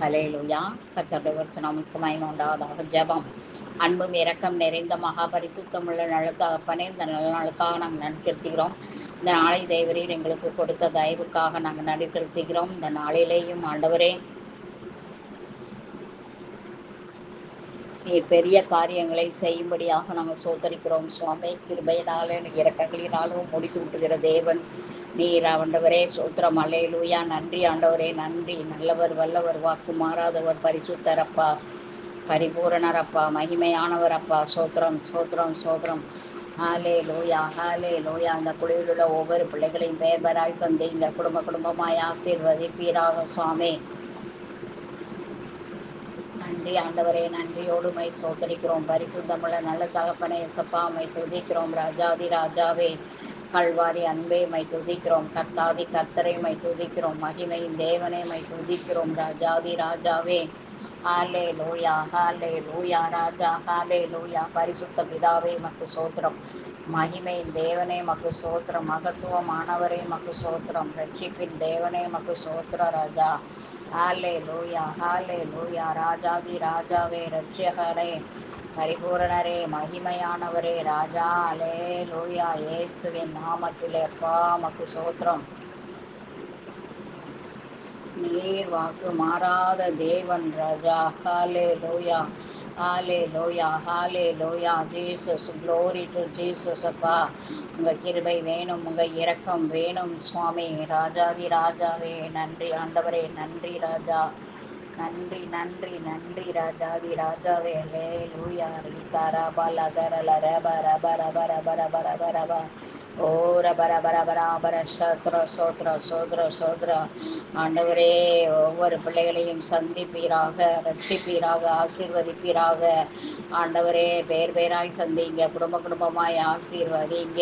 Hallelujah கத்தருடைய வருஷ நாமத்துக்கு மயம் அன்பும் இரக்கம் நிறைந்த மகாபரிசுத்தமுள்ள நழுத்தகப்பனே இந்த நல்ல நாளுக்காக நாங்கள் நன்றி இந்த நாளை தேவரீர் எங்களுக்கு கொடுத்த தயவுக்காக நாங்கள் நன்றி செலுத்துகிறோம். இந்த நாளிலேயும் ஆண்டவரே நீர் பெரிய காரியங்களை செய்யும்படியாக நாங்கள் சோதரிக்கிறோம் சுவாமி கிருபையினாலும் இறக்கங்களினாலும் முடித்து விட்டுகிற தேவன். நீர் ஆண்டவரே சோத்திரம் அலையலூயா. நன்றி ஆண்டவரே நன்றி. நல்லவர் வல்லவர் வாக்கு மாறாதவர் பரிசுத்தரப்பா. பரிபூரணரப்பா மகிமையானவர் அப்பா சோத்திரம் சோத்திரம் சோத்திரம். ஹாலே லோயா ஹாலே லோயா அந்த குழுவில் உள்ள ஒவ்வொரு பிள்ளைகளையும் பெயர் பெயராய் சந்திங்க. குடும்ப குடும்பமாய் ஆசீர்வதிப்பீராக சுவாமி. நன்றி ஆண்டவரே நன்றியோடு மை சோதரிக்கிறோம். பரிசுத்தமுள்ள நல்ல தகப்பனே சப்பா மை துதிக்கிறோம். ராஜாதி ராஜாவே. கல்வாரி அன்பே மை துதிக்கிறோம். கர்த்தாதி கர்த்தரை மை துதிக்கிறோம். மகிமையின் தேவனே மை துதிக்கிறோம். ராஜாதி ராஜாவே ஹாலே லோயா ஹாலே லோயா ராஜா ஹாலே லோயா பரிசுத்த பிதாவே மக்கு சோத்திரம். மகிமையின் தேவனே மக்கு சோத்திரம். மகத்துவமானவரே மக்கு சோத்திரம். ரட்சிப்பின் தேவனே மக்கு சோத்திர ராஜா. ஹாலே லூயா ஹாலே லூயா ராஜாதி ராஜாவே ரட்சகரே பரிபூரணரே மகிமையானவரே ராஜா அலே லோயா இயேசுவின் நாமத்திலே. அப்பா மக்கு சோத்திரம். நீர் வாக்கு மாறாத தேவன் ராஜா. ஹாலே லோயா ஹாலே லோயா ஹாலே Loya Jesus glory to Jesus அப்பா. உங்கள் கிருபை வேணும் உங்கள் இரக்கம் வேணும் சுவாமி. ராஜாதி ராஜாவே நன்றி ஆண்டவரே நன்றி ராஜா. நன்றி நன்றி நன்றி ராஜாதி ராஜாவே லே லூயா ரீகா ரபா லகர லரப ரப ரப ரப ரப ரப ரப. ஓர பர பர ரப ரபர சோத்ர சோத்ர சோத்ர ஆண்டவரே ஒவ்வொரு பிள்ளைகளையும் சந்திப்பீராக ரட்சிப்பீராக ஆசீர்வதிப்பீராக. ஆண்டவரே பேர் பேராய் சந்திங்க குடும்ப குடும்பமாய் ஆசீர்வதிங்க.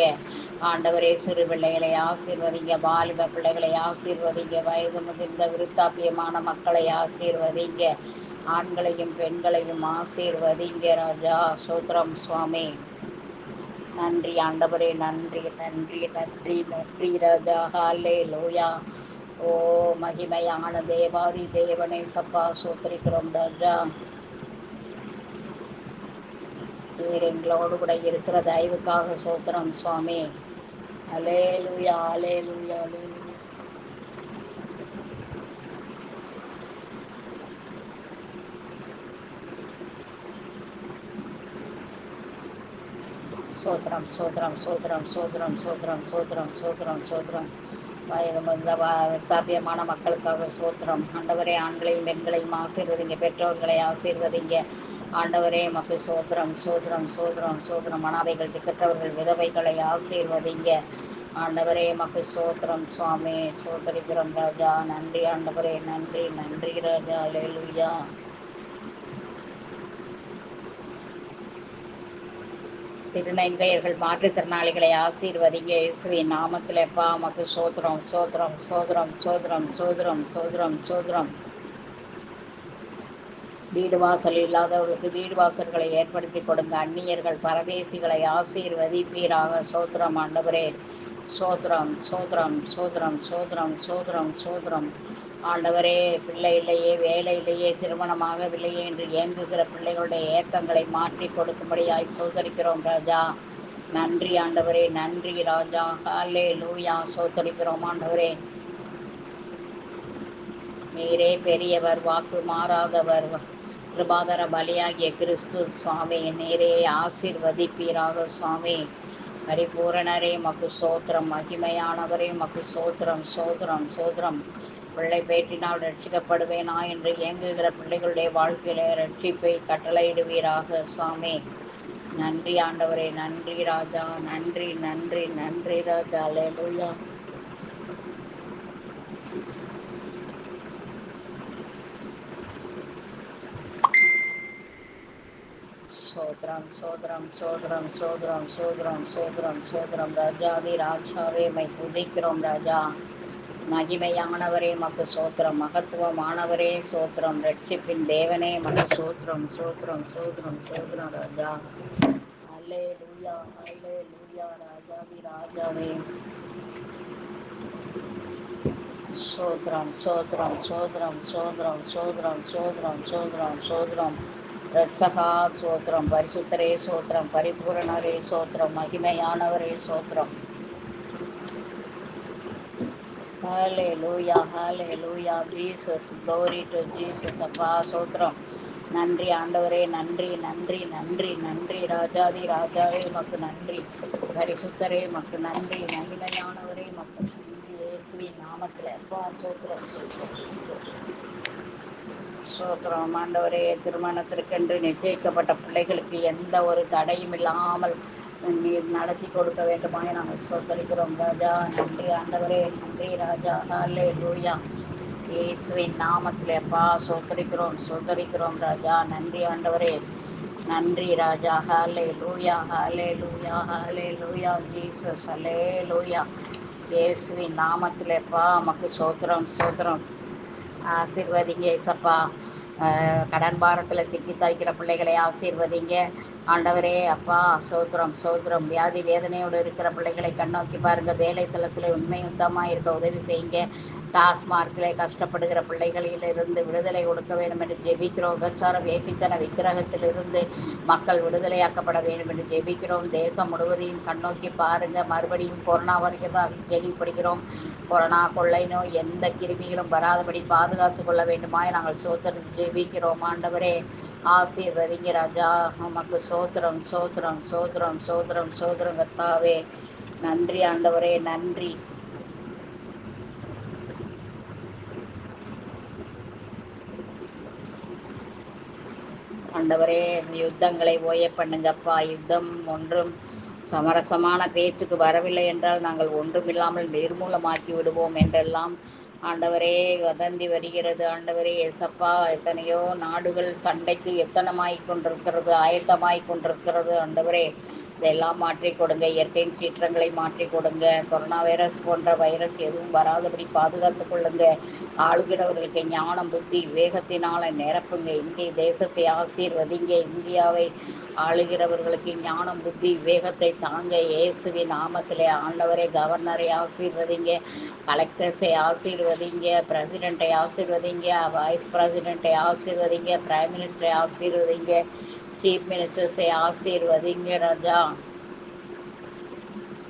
ஆண்டவரே சிறு பிள்ளைகளை ஆசீர்வதிங்க வாலிப பிள்ளைகளை ஆசீர்வதிங்க வயது முதிர்ந்த விருத்தாப்பியமான மக்களை ஆசீர்வதிங்க. ஆண்களையும் பெண்களையும் ஆசீர்வதிங்க ராஜா சோத்ரம் சுவாமி. நன்றி ஆண்டவரே நன்றி நன்றி நன்றி நன்றி ராஜா. ஹாலே லோயா ஓ மகிமையான தேவாதி தேவனை சப்பா சோத்திரிக்கிறோம் ராஜா. நீர் எங்களோடு கூட இருக்கிற தயவுக்காக சோத்திரம் சுவாமி. அலே லூயா அலே லூயா அலே சோத்திரம் சோத்திரம் சோத்திரம் சோத்திரம் சோத்திரம் சோத்திரம் சோத்திரம் சோத்திரம். வயது முந்த விருத்தாபியமான மக்களுக்காக சோத்திரம். ஆண்டவரே ஆண்களையும் பெண்களையும் ஆசீர்வதிங்க பெற்றோர்களை ஆசீர்வதிங்க. ஆண்டவரே மக்கு சோத்திரம் சோத்திரம் சோத்திரம் சோத்திரம். அனாதைகள் திக்கற்றவர்கள் விதவைகளை ஆசீர்வதிங்க. ஆண்டவரே மக்கு சோத்திரம் சுவாமி. சோதரிக்கிறோம் ராஜா. நன்றி ஆண்டவரே. நன்றி நன்றி ராஜா. லேலுயா திருநங்கையர்கள் மாற்றுத்திறனாளிகளை ஆசீர்வதிங்க. இயேசுவின் நாமத்தில் எப்பா மக்கு சோத்திரம் சோத்திரம் சோதரம் சோதரம் சோதரம் சோதரம் சோதரம் வீடு வாசல் இல்லாதவர்களுக்கு வீடு வாசல்களை ஏற்படுத்தி கொடுங்க. அந்நியர்கள் பரதேசிகளை ஆசீர்வதிப்பீராக சோத்திரம் ஆண்டவரே. சோத்திரம் சோத்திரம் சோத்திரம் சோத்திரம் சோத்திரம் சோத்திரம். ஆண்டவரே பிள்ளை இல்லையே வேலை இல்லையே திருமணமாகவில்லையே என்று இயங்குகிற பிள்ளைகளுடைய ஏக்கங்களை மாற்றி கொடுக்கும்படியாய் சோதரிக்கிறோம் ராஜா. நன்றி ஆண்டவரே நன்றி ராஜா. ஹாலே லூயா சோதரிக்கிறோம் ஆண்டவரே. நீரே பெரியவர் வாக்கு மாறாதவர். கிருபாதர பலியாகிய கிறிஸ்து சுவாமி நீரே ஆசிர்வதிப்பீராக சுவாமி. பரிபூரணரே மக்கு சோத்திரம் மகிமையானவரே மக்கு சோத்திரம் சோத்திரம் சோத்திரம். பிள்ளை பேற்றினால் ரட்சிக்கப்படுவேனா என்று இயங்குகிற பிள்ளைகளுடைய வாழ்க்கையில ரட்சிப்பை கட்டளையிடுவீராக சுவாமி நன்றி ஆண்டவரே நன்றி ராஜா நன்றி நன்றி நன்றி ராஜா லேலுயா சோத்ரம் சோதரம் சோதரம் சோதரம் சோதரம் சோதரம் சோதரம். ராஜாதி ராஜாவே மை துதிக்கிறோம் ராஜா. மகிமையானவரே மக்கு சோத்திரம் மகத்துவமானவரே சோத்திரம் ரட்சிப்பின் தேவனே மக்கு சோத்திரம் சோத்திரம் சோத்திரம் சோத்திரம் ராஜா. அல்லே லூயா அல்லே லூயா ராஜாதி ராஜாவே. சோத்ரம் சோத்ரம் சோத்ரம் சோத்ரம் சோத்ரம் சோத்ரம் சோத்ரம் சோத்ரம் ரட்சகா சோத்ரம் பரிசுத்தரே சோத்ரம் பரிபூரணரே சோத்ரம் மகிமையானவரே சோத்ரம் hallelujah hallelujah Jesus glory to Jesus அப்பா சோத்ரம் நன்றி ஆண்டவரே நன்றி நன்றி நன்றி நன்றி. ராஜாதி ராஜாவே மக்கு நன்றி. பரிசுத்தரே மக்கு நன்றி. மகிமையானவரே மக்கு நன்றி. இயேசுவின் நாமத்தில். அப்பா சோத்ரம் சோத்ரம் சோத்ரம் ஆண்டவரே திருமணத்திற்கென்று நிச்சயிக்கப்பட்ட பிள்ளைகளுக்கு எந்த ஒரு தடையும் இல்லாமல் நீர் நடத்தி கொடுக்க வேண்டுமாய் நாங்கள் சோத்தரிக்கிறோம் ராஜா நன்றி. ஆண்டவரே நன்றி ராஜா. ஹாலே லூயா இயேசுவின் நாமத்தில் அப்பா சொத்தரிக்கிறோம் சொத்தரிக்கிறோம் ராஜா. நன்றி ஆண்டவரே. நன்றி ராஜா. ஹாலே லூயா hallelujah hallelujah Jesus ஹலே லூயா இயேசுவின் நாமத்தில் நமக்கு சோத்திரம் சோத்திரம். ஆசீர்வதிங்க ஏசப்பா. அஹ் கடன் பாரத்தில் சிக்கி தவிக்கிற பிள்ளைகளை ஆசீர்வதிங்க. ஆண்டவரே அப்பா சோத்திரம் சோத்திரம். வியாதி வேதனையோடு இருக்கிற பிள்ளைகளை கண்ணோக்கி பாருங்க. வேலை செலத்தில் உண்மை யுத்தமாக இருக்க உதவி செய்யுங்க. டாஸ்மார்க்கிலே கஷ்டப்படுகிற பிள்ளைகளிலிருந்து விடுதலை கொடுக்க வேண்டும் என்று ஜெபிக்கிறோம். விபச்சார வேசித்தன விக்கிரகத்திலிருந்து மக்கள் விடுதலையாக்கப்பட வேண்டும் என்று ஜெபிக்கிறோம். தேசம் முழுவதையும் கண்ணோக்கி பாருங்க. மறுபடியும் கொரோனா வருகிறதாக கேள்விப்படுகிறோம். கொரோனா கொள்ளை நோய் எந்த கிருமிகளும் வராதபடி பாதுகாத்து கொள்ள வேண்டுமாய் நாங்கள் சோத்திரம் ஜெபிக்கிறோம். ஆண்டவரே ஆசீர்வதிங்க ராஜா உமக்கு சோத்திரம் சோத்திரம் சோத்திரம் சோத்திரம் சோத்திரம் கத்தாவே நன்றி ஆண்டவரே நன்றி. ஆண்டவரே யுத்தங்களை ஓய பண்ணுங்கப்பா. யுத்தம் ஒன்றும் சமரசமான பேச்சுக்கு வரவில்லை என்றால் நாங்கள் ஒன்றுமில்லாமல் நிர்மூலமாக்கி விடுவோம் என்றெல்லாம் ஆண்டவரே வதந்தி வருகிறது. ஆண்டவரே எசப்பா எத்தனையோ நாடுகள் சண்டைக்கு எத்தனமாய் கொண்டிருக்கிறது ஆயத்தமாய் கொண்டிருக்கிறது. ஆண்டவரே இதெல்லாம் மாற்றி கொடுங்க. இயற்கையின் சீற்றங்களை மாற்றி கொடுங்க. கொரோனா வைரஸ் போன்ற வைரஸ் எதுவும் வராதபடி பாதுகாத்து கொள்ளுங்க ஆளுகிறவர்களுக்கு ஞானம் புத்தி வேகத்தினால நிரப்புங்க. இந்திய தேசத்தை ஆசீர்வதிங்க. இந்தியாவை ஆளுகிறவர்களுக்கு ஞானம் புத்தி வேகத்தை தாங்க இயேசுவின் நாமத்திலே ஆண்டவரே கவர்னரை ஆசீர்வதிங்க. கலெக்டர்ஸை ஆசீர்வதிங்க. பிரசிடெண்ட்டை ஆசீர்வதிங்க. வைஸ் பிரசிடெண்ட்டை ஆசீர்வதிங்க. பிரைம் மினிஸ்டரை ஆசீர்வதிங்க. சீஃப் மினிஸ்டர்ஸை ஆசீர்வதிங்க ராஜா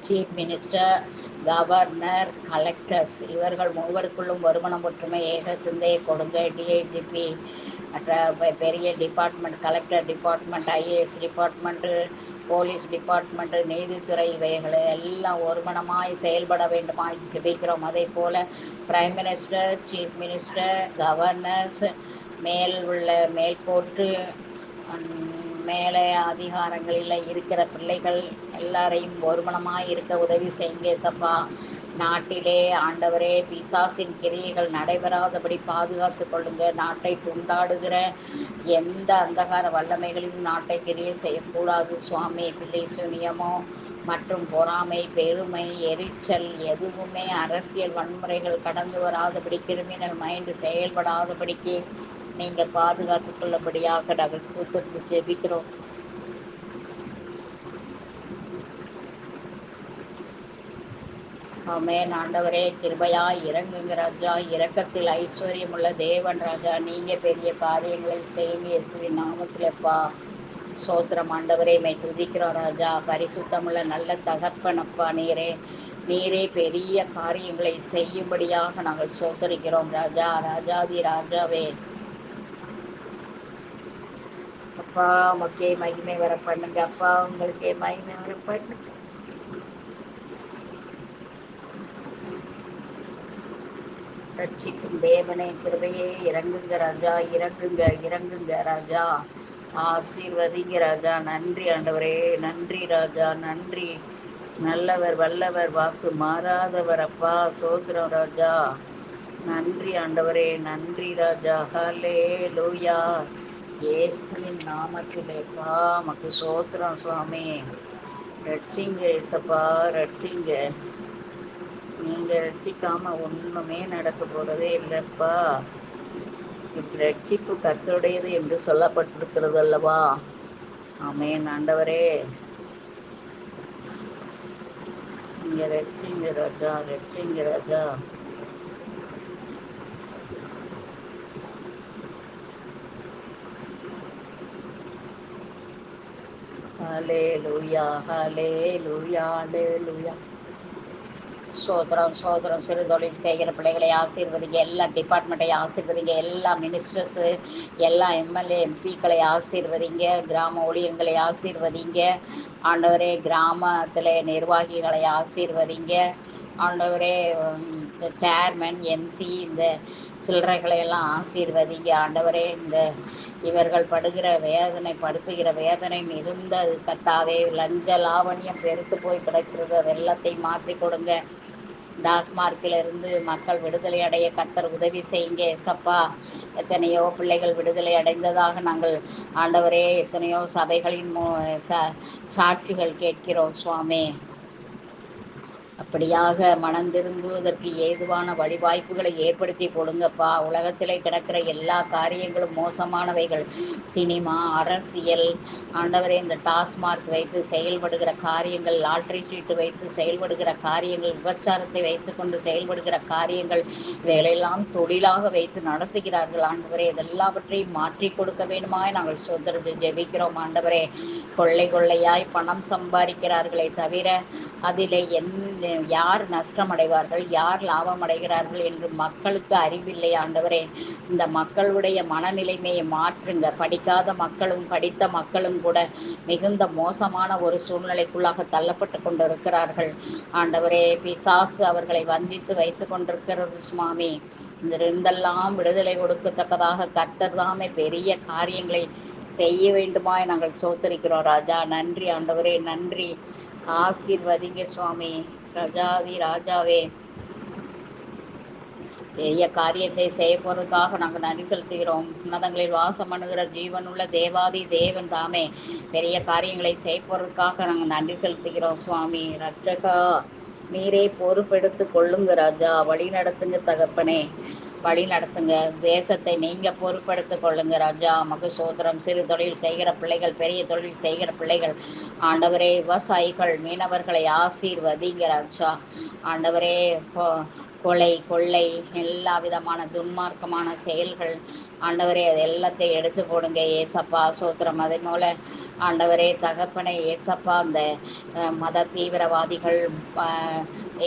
சீஃப் மினிஸ்டர் கவர்னர் கலெக்டர்ஸ் இவர்கள் மூவருக்குள்ளும் வருமானம் ஒற்றுமை ஏக சிந்தையை கொடுங்க. டிஐடிபி மற்ற பெரிய department collector department IAS department police department நீதித்துறை இவைகளை எல்லாம் ஒருமனமாய் செயல்பட வேண்டுமாய் ஜெபிக்கிறோம். அதே போல் prime minister chief minister governors மேல் உள்ள மேல்கோட்டு மேலே அதிகாரங்களில் இருக்கிற பிள்ளைகள் எல்லாரையும் ஒருமனமாய் இருக்க உதவி செய்யுங்க சப்பா. நாட்டிலே ஆண்டவரே பிசாசின் கிரியைகள் நடைபெறாதபடி பாதுகாத்து கொள்ளுங்க. நாட்டை துண்டாடுகிற எந்த அந்தகார வல்லமைகளையும் நாட்டை கிரியை செய்யக்கூடாது. சுவாமி பிள்ளை சுனியமோ மற்றும் பொறாமை பெருமை எரிச்சல் எதுவுமே அரசியல் வன்முறைகள் கடந்து வராதபடி கிரிமினல் மைண்டு செயல்படாதபடிக்கு நீங்கள் பாதுகாத்து கொள்ளபடியாக நாங்கள் சூத்திரத்து ஜெபிக்கிறோம். ஆமே ஆண்டவரே கிருபையா இறங்குங்க ராஜா. இரக்கத்தில் ஐஸ்வர்யமுள்ள தேவன் ராஜா. நீங்க பெரிய காரியங்களை செய்யுங்க இயேசுவின் நாமத்திலப்பா சோத்திரம் ஆண்டவரே மே துதிக்கிறோம் ராஜா. பரிசுத்தமுள்ள நல்ல தகப்பனப்பா நீரே. நீரே பெரிய காரியங்களை செய்யும்படியாக நாங்கள் சோத்தரிக்கிறோம் ராஜா. ராஜாதி ராஜாவே. அப்பா உமக்கே மகிமை வர பண்ணுங்க அப்பா உங்களுக்கே மகிமை வர பண்ணுங்க ரட்சிக்கும் தேவனே கிருபையே இறங்குங்க ராஜா இறங்குங்க இறங்குங்க ராஜா. ஆசீர்வதிங்க ராஜா நன்றி ஆண்டவரே நன்றி ராஜா நன்றி. நல்லவர் வல்லவர் வாக்கு மாறாதவர் அப்பா சோதரம் ராஜா. நன்றி ஆண்டவரே நன்றி ராஜா. ஹலே லூயா இயேசுவின் நாமத்திலேப்பா மக்கு சோத்திரம் சுவாமி. ரட்சிங்க ஏசப்பா ரட்சிங்க. நீங்கள் ரட்சிக்காம ஒன்றுமே நடக்க போகிறதே இல்லைப்பா. ரட்சிப்பு கத்தருடையது என்று சொல்லப்பட்டிருக்கிறது அல்லவா? ஆமேன் ஆண்டவரே. நீங்கள் ரட்சிங்க ராஜா ரட்சிங்க ராஜா. ஹலேலுயா ஹலேலுயா லேலுயா சோதரம் சோதரம் சிறு தொழில் செய்கிற பிள்ளைகளை ஆசீர்வதிங்க. எல்லா டிபார்ட்மெண்ட்டையும் ஆசீர்வதிங்க. எல்லா மினிஸ்டர்ஸு எல்லா எம்எல்ஏ எம்பிக்களை ஆசீர்வதிங்க. கிராம ஊழியங்களை ஆசீர்வதிங்க. ஆண்டவரே கிராமத்தில் நிர்வாகிகளை ஆசீர்வதிங்க. ஆண்டவரே இந்த சேர்மன் எம்சி இந்த சில்லறைகளை எல்லாம் ஆசீர்வதிங்க. ஆண்டவரே இந்த இவர்கள் படுகிற வேதனை படுத்துகிற வேதனை மிகுந்த கத்தாவே லஞ்ச லாவணியம் பெருத்து போய் கிடக்கிறது. அது மாற்றி கொடுங்க. டாஸ்மார்க்கிலிருந்து மக்கள் விடுதலை அடைய கத்தர் உதவி செய்யுங்க. எசப்பா எத்தனையோ பிள்ளைகள் விடுதலை அடைந்ததாக நாங்கள் ஆண்டவரே எத்தனையோ சபைகளின் ச சாட்சிகள் கேட்கிறோம் சுவாமி. அப்படியாக மனம் திரும்புவதற்கு ஏதுவான வழிவாய்ப்புகளை ஏற்படுத்தி கொடுங்கப்பா. உலகத்தில் கிடக்கிற எல்லா காரியங்களும் மோசமானவைகள். சினிமா அரசியல் ஆண்டவரே இந்த டாஸ்மார்க் வைத்து செயல்படுகிற காரியங்கள் லாட்ரி சீட்டு வைத்து செயல்படுகிற காரியங்கள் விபச்சாரத்தை வைத்து கொண்டு செயல்படுகிற காரியங்கள் வேலையெல்லாம் தொழிலாக வைத்து நடத்துகிறார்கள். ஆண்டவரே இதெல்லாவற்றையும் மாற்றி கொடுக்க வேண்டுமாய் நாங்கள் சொந்தரது ஜெபிக்கிறோம். ஆண்டவரே கொள்ளை கொள்ளையாய் பணம் சம்பாதிக்கிறார்களே தவிர அதில் என் யார் நஷ்டம் அடைவார்கள் யார் லாபம் அடைகிறார்கள் என்று மக்களுக்கு அறிவில்லை ஆண்டவரே. இந்த மக்களுடைய மனநிலைமையை மாற்றுங்க. படிக்காத மக்களும் படித்த மக்களும் கூட மிகுந்த மோசமான ஒரு சூழ்நிலைக்குள்ளாக தள்ளப்பட்டு கொண்டிருக்கிறார்கள். ஆண்டவரே பிசாசு அவர்களை வந்தித்து வைத்து கொண்டிருக்கிறது சுவாமி. இருந்தெல்லாம் விடுதலை கொடுக்கத்தக்கதாக கர்த்தர் தாமே பெரிய காரியங்களை செய்ய வேண்டுமா நாங்கள் சோத்தரிக்கிறோம் ராஜா. நன்றி ஆண்டவரே. நன்றி. ஆசீர்வதிங்க சுவாமி. ராஜாதி ராஜாவே. பெரிய காரியத்தை செய்ய போறதுக்காக நாங்கள் நன்றி செலுத்துகிறோம். உன்னதங்களில் வாசம் பண்ணுகிற ஜீவனுள்ள தேவாதி தேவன் தாமே. பெரிய காரியங்களை செய்ய போறதுக்காக நாங்கள் நன்றி செலுத்துகிறோம் சுவாமி. ரட்சகா நீரே பொறுப்பெடுத்து கொள்ளுங்க ராஜா. வழி நடத்துங்க தகப்பனே. வழி நடத்துங்க. தேசத்தை நீங்க பொறுப்படுத்திக் கொள்ளுங்க ராஜா. மகு சோதரம் சிறு தொழில் செய்கிற பிள்ளைகள் பெரிய தொழில் செய்கிற பிள்ளைகள். ஆண்டவரே விவசாயிகள் மீனவர்களை ஆசீர்வதிங்க ராஜா. ஆண்டவரே கொலை கொள்ளை எல்லா விதமான துன்மார்க்கமான செயல்கள். ஆண்டவரே அது எல்லாத்தையும் எடுத்து போடுங்க ஏசப்பா. சோத்திரம் அதே போல் ஆண்டவரே தகப்பனை ஏசப்பா அந்த மத தீவிரவாதிகள்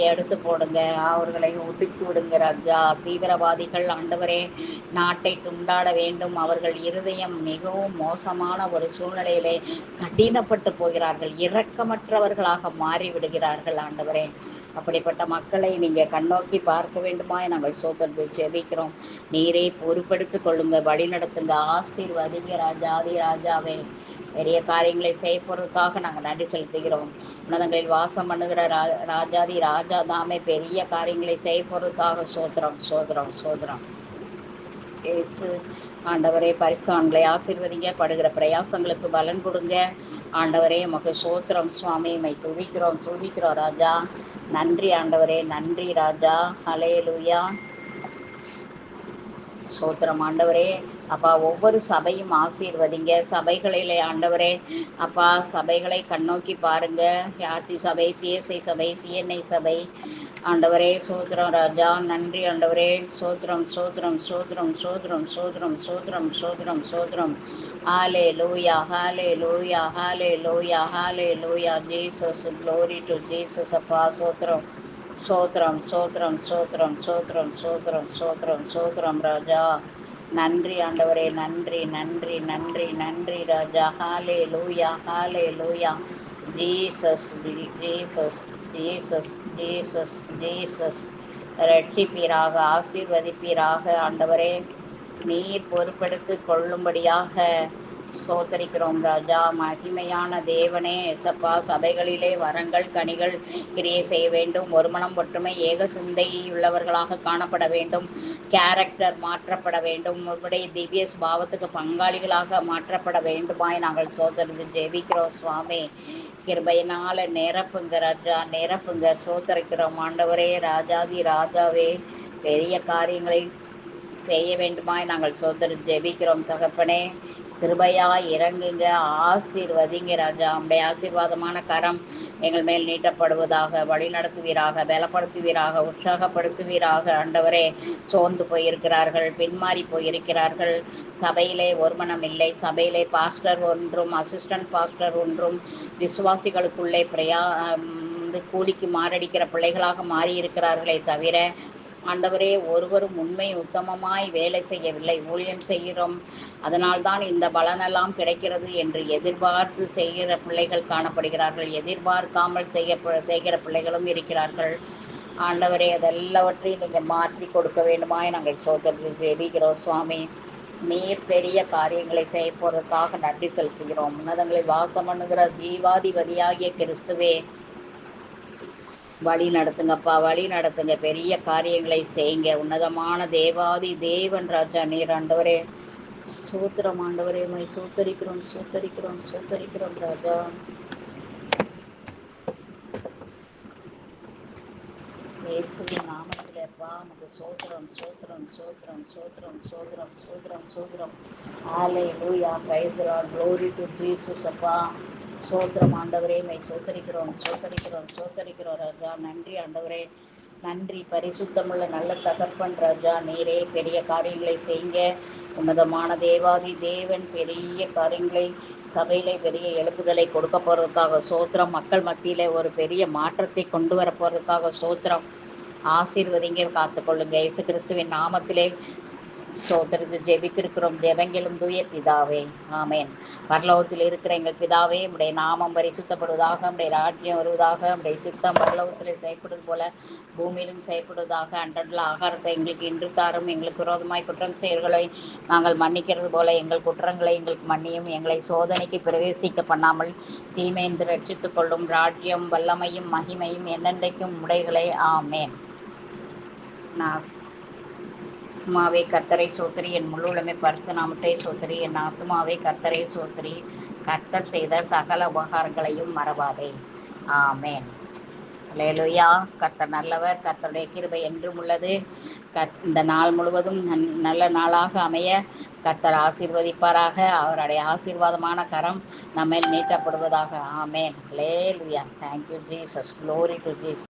எடுத்து போடுங்க அவர்களை ஒடுக்கி விடுங்க ராஜா. தீவிரவாதிகள் ஆண்டவரே நாட்டை துண்டாட வேண்டும். அவர்கள் இருதயம் மிகவும் மோசமான ஒரு சூழ்நிலையிலே கடினப்பட்டு போகிறார்கள். இரக்கமற்றவர்களாக மாறிவிடுகிறார்கள் ஆண்டவரே. அப்படிப்பட்ட மக்களை நீங்கள் கண்ணோக்கி பார்க்க வேண்டுமாய் நாங்கள் சோதனை ஜெபிக்கிறோம். நீரே பொறுப்படுத்திக் கொள்ளுங்க வழி நடத்துங்க ஆசீர்வதிங்க ராஜாதி ராஜாவே பெரிய காரியங்களை செய்ய நாங்கள் நன்றி செலுத்துகிறோம். உன்னதங்களில் வாசம் பண்ணுகிற ரா ராஜாதி ராஜா தாமே பெரிய காரியங்களை செய்ய போறதுக்காக சோதரம் சோதரம் சோதரம் இயேசு ஆண்டவரே பரிஸ்தான்களை ஆசிர்வதிங்க படுகிற பிரயாசங்களுக்கு பலன் கொடுங்க. ஆண்டவரே உமக்கு சோத்திரம் சுவாமி மை துதிக்கிறோம் துதிக்கிறோம் ராஜா. நன்றி ஆண்டவரே நன்றி ராஜா. ஹலே லூயா சோத்திரம். ஆண்டவரே அப்பா ஒவ்வொரு சபையும் ஆசீர்வதிங்க. சபைகளில ஆண்டவரே அப்பா சபைகளை கண்ணோக்கி பாருங்க. யாசி சபை? சிஎஸ்ஐ சபை சிஎன்ஐ சபை. ஆண்டவரே சோத்ரம் ராஜா நன்றி ஆண்டவரே. சோத்ரம் சோத்ரம் சோத்ரம் சோத்ரம் சோத்ரம் சோத்ரம் சோத்ரம் சோத்ரம் ஹாலே லூயா hallelujah hallelujah hallelujah Jesus glory to Jesus அப்பா சோத்ரம் சோத்ரம் சோத்ரம் சோத்ரம் சோத்ரம் சோத்ரம் சோத்ரம் சோத்ரம் ராஜா. நன்றி ஆண்டவரே நன்றி நன்றி நன்றி நன்றி ராஜா. Hallelujah hallelujah Jesus Jesus Jesus Jesus Jesus ரட்சிப்பீராக ஆசீர்வதிப்பீராக ஆண்டவரே. நீர் பொறுப்பெடுத்து கொள்ளும்படியாக ஸ்தோத்தரிக்கிறோம் ராஜா. மகிமையான தேவனே எசப்பா சபைகளிலே வரங்கள் கனிகள் கிரியை செய்ய வேண்டும். ஒருமனம் ஒற்றுமை ஏக சிந்தையுள்ளவர்களாக காணப்பட வேண்டும். கேரக்டர் மாற்றப்பட வேண்டும். உங்களுடைய திவ்ய சுபாவத்துக்கு பங்காளிகளாக மாற்றப்பட வேண்டுமாய் நாங்கள் சோதரித்து ஜெபிக்கிறோம் சுவாமி. கிருபையினால நிரப்புங்க ராஜா நிரப்புங்க. சோத்தரிக்கிறோம் ஆண்டவரே ராஜாதி ராஜாவே. பெரிய காரியங்களை செய்ய வேண்டுமாய் நாங்கள் சோதரி ஜெபிக்கிறோம் தகப்பனே. கிருபையா இறங்குங்க. ஆசீர்வதிங்க ராஜா. உடைய ஆசீர்வாதமான கரம் எங்கள் மேல் நீட்டப்படுவதாக வழி நடத்துவீராக பலப்படுத்துவீராக உற்சாகப்படுத்துவீராக. ஆண்டவரே சோர்ந்து போயிருக்கிறார்கள் பின்மாறி போயிருக்கிறார்கள். சபையிலே ஒருமனம் இல்லை. சபையிலே பாஸ்டர் ஒன்றும் அசிஸ்டன்ட் பாஸ்டர் ஒன்றும் விசுவாசிகளுக்குள்ளே பிரயா வந்து கூலிக்கு மாரடிக்கிற பிள்ளைகளாக மாறியிருக்கிறார்களே தவிர ஆண்டவரே ஒருவரும் உண்மை உத்தமமாய் வேலை செய்யவில்லை. ஊழியம் செய்கிறோம். அதனால்தான் இந்த பலனெல்லாம் கிடைக்கிறது என்று எதிர்பார்த்து செய்கிற பிள்ளைகள் காணப்படுகிறார்கள். எதிர்பார்க்காமல் செய்ய செய்கிற பிள்ளைகளும் இருக்கிறார்கள். ஆண்டவரே அதெல்லாவற்றையும் நீங்கள் மாற்றி கொடுக்க வேண்டுமாய் நாங்கள் சோதனை ஜெபிக்கிறோம் சுவாமி. நீர் பெரிய காரியங்களை செய்ய நன்றி செலுத்துகிறோம். உன்னதங்களை வாசம் பண்ணுகிற ஜீவாதிபதியாகிய கிறிஸ்துவே வழி நடத்துங்கப்பா வழி நடத்துங்க. பெரிய காரியங்களை செய்யுங்க. உன்னதமான தேவாதி தேவன் ராஜா நீர் ஆண்டவரே. சூத்திரம் ஆண்டவரே மை சூத்தரிக்கிறோம் சூத்தரிக்கிறோம் சூத்தரிக்கிறோம் ராஜா. இயேசுவின் நாமத்தில் அப்பா நமக்கு சோத்திரம் சோத்திரம் சோத்திரம் சோத்திரம் சோத்திரம் சோத்திரம் சோத்திரம் ஆலை லூயா பிரைஸ் க்ளோரி டு ஜீசஸ் அப்பா. சோத்திரம் ஆண்டவரே மை சோத்தரிக்கிறோம் சோத்தரிக்கிறோம் சோத்தரிக்கிறோம் ராஜா. நன்றி ஆண்டவரே. நன்றி. பரிசுத்தமுள்ள நல்ல தகப்பன் ராஜா. நீரே பெரிய காரியங்களை செய்யுங்க. உன்னதமான தேவாதி தேவன் பெரிய காரியங்களை சபையிலே பெரிய எழுப்புதலை கொடுக்க போகிறதுக்காக சோத்திரம். மக்கள் மத்தியில் ஒரு பெரிய மாற்றத்தை கொண்டு வர போகிறதுக்காக சோத்திரம். ஆசீர்வதிங்க காத்துக்கொள்ளுங்க. இயேசு கிறிஸ்துவின் நாமத்திலே சோதரது ஜெபித்திருக்கிறோம். ஜெபங்களும் தூய பிதாவே. ஆமேன். பரலோகத்தில் இருக்கிற எங்கள் பிதாவே உடைய நாமம் பரிசுத்தப்படுவதாக உடைய ராஜ்யம் வருவதாக நம்முடைய சுத்தம் பரலோகத்தில் செயல்படுவது போல பூமியிலும் செயல்படுவதாக அன்றடுள்ள ஆகாரத்தை எங்களுக்கு இன்று தாரும். எங்களுக்கு விரோதமாய் குற்றம் செயல்களை நாங்கள் மன்னிக்கிறது போல எங்கள் குற்றங்களை எங்களுக்கு மன்னியும். எங்களை சோதனைக்கு பிரவேசிக்க பண்ணாமல் தீமை என்று ரட்சித்துக் கொள்ளும். ராஜ்யம் வல்லமையும் மகிமையும் என்னென்றைக்கும் உடைகளை. ஆமேன். நான் ஆத்மாவே கர்த்தரை சோத்திரி என் முழு முழுவலுமே பரிசு நாமத்தை சோத்திரி என் ஆத்மாவே கர்த்தரை சோத்திரி. கர்த்தர் செய்த சகல உபகாரங்களையும் மறவாதே. ஆமேன். லேலுயா கர்த்தர் நல்லவர் கர்த்தருடைய கிருபை என்றும் உள்ளது. கத் இந்த நாள் முழுவதும் நல்ல நாளாக அமைய கர்த்தர் ஆசீர்வதிப்பாராக. அவருடைய ஆசீர்வாதமான கரம் நம்ம நீட்டப்படுவதாக. ஆமேன். லேலுயா thank you Jesus glory to Jesus